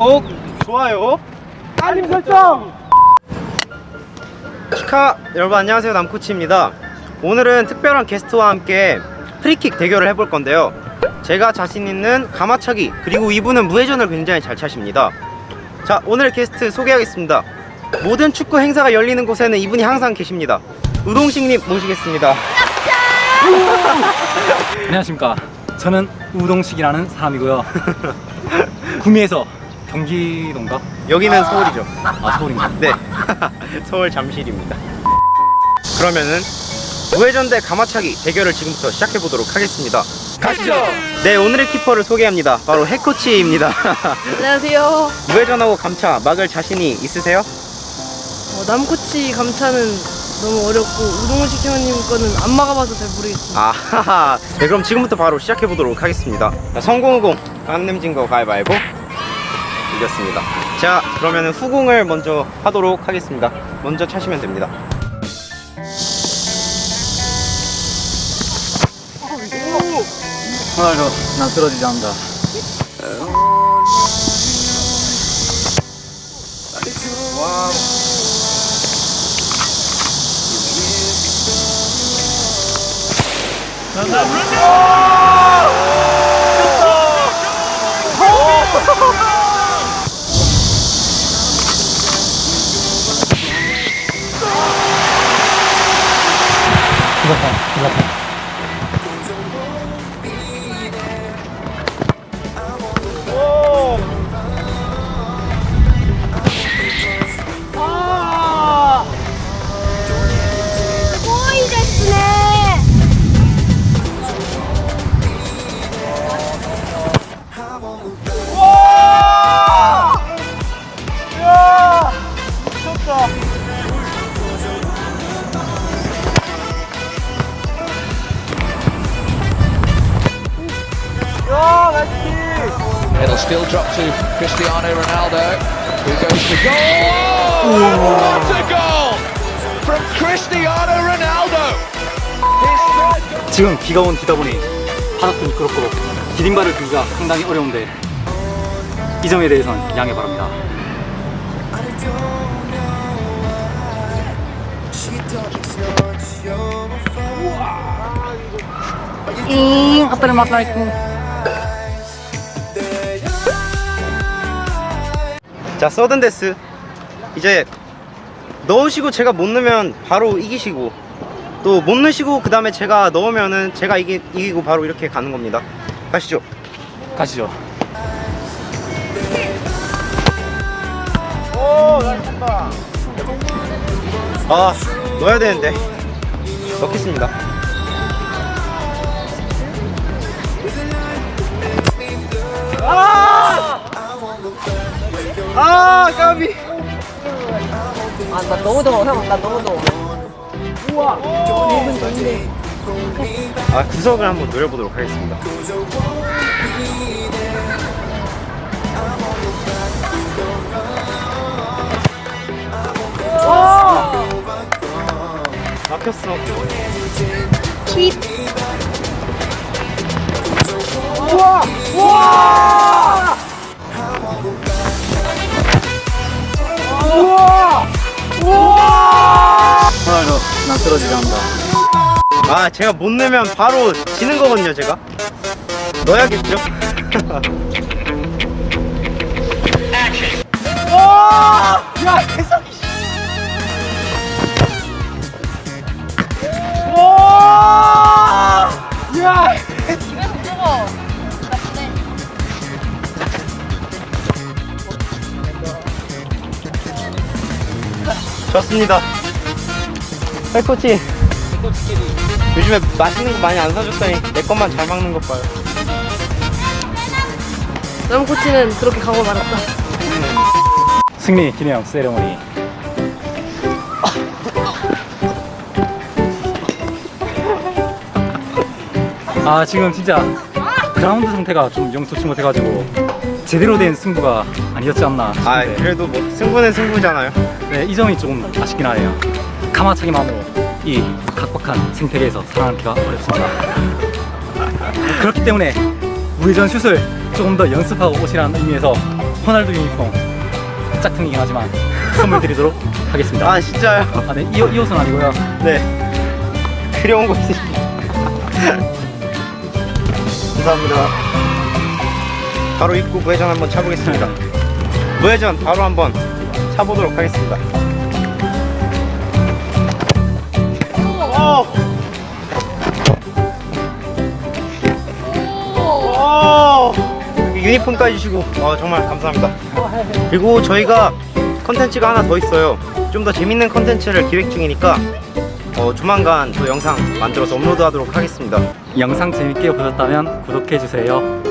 꼭 좋아요. 알림 설정! 키카 여러분 안녕하세요. 남코치입니다. 오늘은 특별한 게스트와 함께 프리킥 대결을 해볼 건데요. 제가 자신 있는 가마차기 그리고 이분은 무회전을 굉장히 잘 차십니다. 자 오늘의 게스트 소개하겠습니다. 모든 축구 행사가 열리는 곳에는 이분이 항상 계십니다. 우동식님 모시겠습니다. 안녕하십니까. 저는 우동식이라는 사람이고요. 구미에서 경기도인가? 여기는 서울이죠 아 서울인가? 네 서울 잠실입니다 그러면은 무회전 대 가마차기 대결을 지금부터 시작해 보도록 하겠습니다 가시죠. 네 오늘의 키퍼를 소개합니다 바로 해코치입니다 안녕하세요. 무회전하고 감차 막을 자신이 있으세요? 어, 남코치 감차는 너무 어렵고 우동식 형님 거는 안 막아봐서 잘 모르겠어요. 아하하 네 그럼 지금부터 바로 시작해 보도록 하겠습니다 자, 성공후공 깐냄진 거 가위바위보 이겼습니다. 자 그러면 후공을 먼저 하도록 하겠습니다. 먼저 차시면 됩니다. 호날두 난 쓰러지지 않는다. Salamat. Still drop to Cristiano Ronaldo, who goes to goal. What a goal from Cristiano Ronaldo! His third goal. 지금 비가 온 비다 보니 바닥도 미끄럽고 디딤발을 들기가 상당히 어려운데 이 점에 대해서는 양해 바랍니다. 잉, 아빠를 만나있고. 자 서든데스. 이제 넣으시고 제가 못 넣으면 바로 이기시고 또 못 넣으시고 그 다음에 제가 넣으면은 제가 이기, 이기고 바로 이렇게 가는 겁니다. 가시죠. 가시죠. 오 잘했다. 아 넣어야 되는데. 넣겠습니다 아 까비. 아, 나 너무 더워, 형. 나 너무 더워. 아 구석을 한번 노려보도록 하겠습니다. 막혔어. 호날두 난 쓰러지지 않는다. 아 제가 못 넣으면 바로 지는 거거든요 제가. 넣어야겠죠? 야 대박이 야! 좋습니다 해코치. 요즘에 맛있는 거 많이 안 사줬더니 내 것만 잘 막는 것 봐요. 남 코치는 그렇게 가고 말았다. 승리 기념 세레모니. 아 지금 진짜 그라운드 상태가 좀영 좋지 못해가지고 제대로 된 승부가 아니었지 않나 아 싶은데. 그래도 뭐 승부는 승부잖아요. 네, 이 점이 조금 아쉽긴 하네요 가마차기만으로 이 각박한 생태계에서 살아남기가 어렵습니다 그렇기 때문에 우회전 슛을 조금 더 연습하고 오시라는 의미에서 호날두 유니폼 짝퉁이긴 하지만 선물 드리도록 하겠습니다. 아 진짜요? 아, 네, 이, 이 옷은 아니고요. 네. 그려온 거 있으십니까? 감사합니다. 바로 입구 무회전 한번 차보겠습니다. 무회전 바로 한번 차보도록 하겠습니다. 유니폼까지 주시고 어, 정말 감사합니다. 그리고 저희가 컨텐츠가 하나 더 있어요. 좀 더 재밌는 컨텐츠를 기획 중이니까 어, 조만간 또 영상 만들어서 업로드하도록 하겠습니다. 영상 재밌게 보셨다면 구독해주세요.